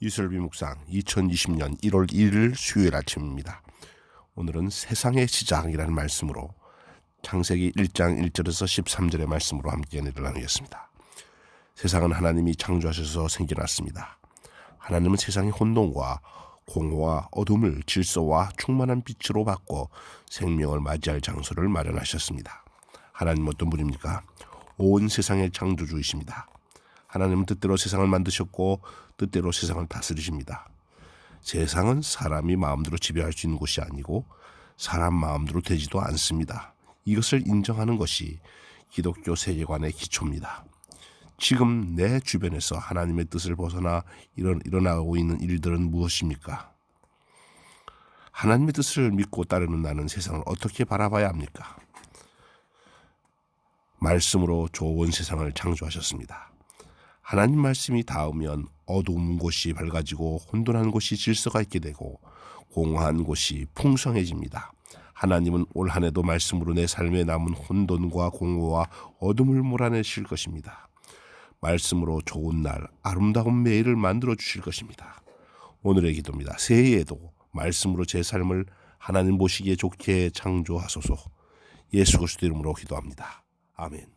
이슬비 묵상 2020년 1월 1일 수요일 아침입니다. 오늘은 세상의 시작이라는 말씀으로 창세기 1장 1절에서 13절의 말씀으로 함께 은혜를 나누겠습니다. 세상은 하나님이 창조하셔서 생겨났습니다. 하나님은 세상의 혼돈과 공허와 어둠을 질서와 충만한 빛으로 바꿔 생명을 맞이할 장소를 마련하셨습니다. 하나님 어떤 분입니까? 온 세상의 창조주이십니다. 하나님은 뜻대로 세상을 만드셨고 뜻대로 세상을 다스리십니다. 세상은 사람이 마음대로 지배할 수 있는 곳이 아니고 사람 마음대로 되지도 않습니다. 이것을 인정하는 것이 기독교 세계관의 기초입니다. 지금 내 주변에서 하나님의 뜻을 벗어나 일어, 일어나고 있는 일들은 무엇입니까? 하나님의 뜻을 믿고 따르는 나는 세상을 어떻게 바라봐야 합니까? 말씀으로 좋은 세상을 창조하셨습니다. 하나님 말씀이 닿으면 어두운 곳이 밝아지고 혼돈한 곳이 질서가 있게 되고 공허한 곳이 풍성해집니다. 하나님은 올 한 해도 말씀으로 내 삶에 남은 혼돈과 공허와 어둠을 몰아내실 것입니다. 말씀으로 좋은 날, 아름다운 매일을 만들어 주실 것입니다. 오늘의 기도입니다. 새해에도 말씀으로 제 삶을 하나님 보시기에 좋게 창조하소서. 예수 그리스도 이름으로 기도합니다. 아멘.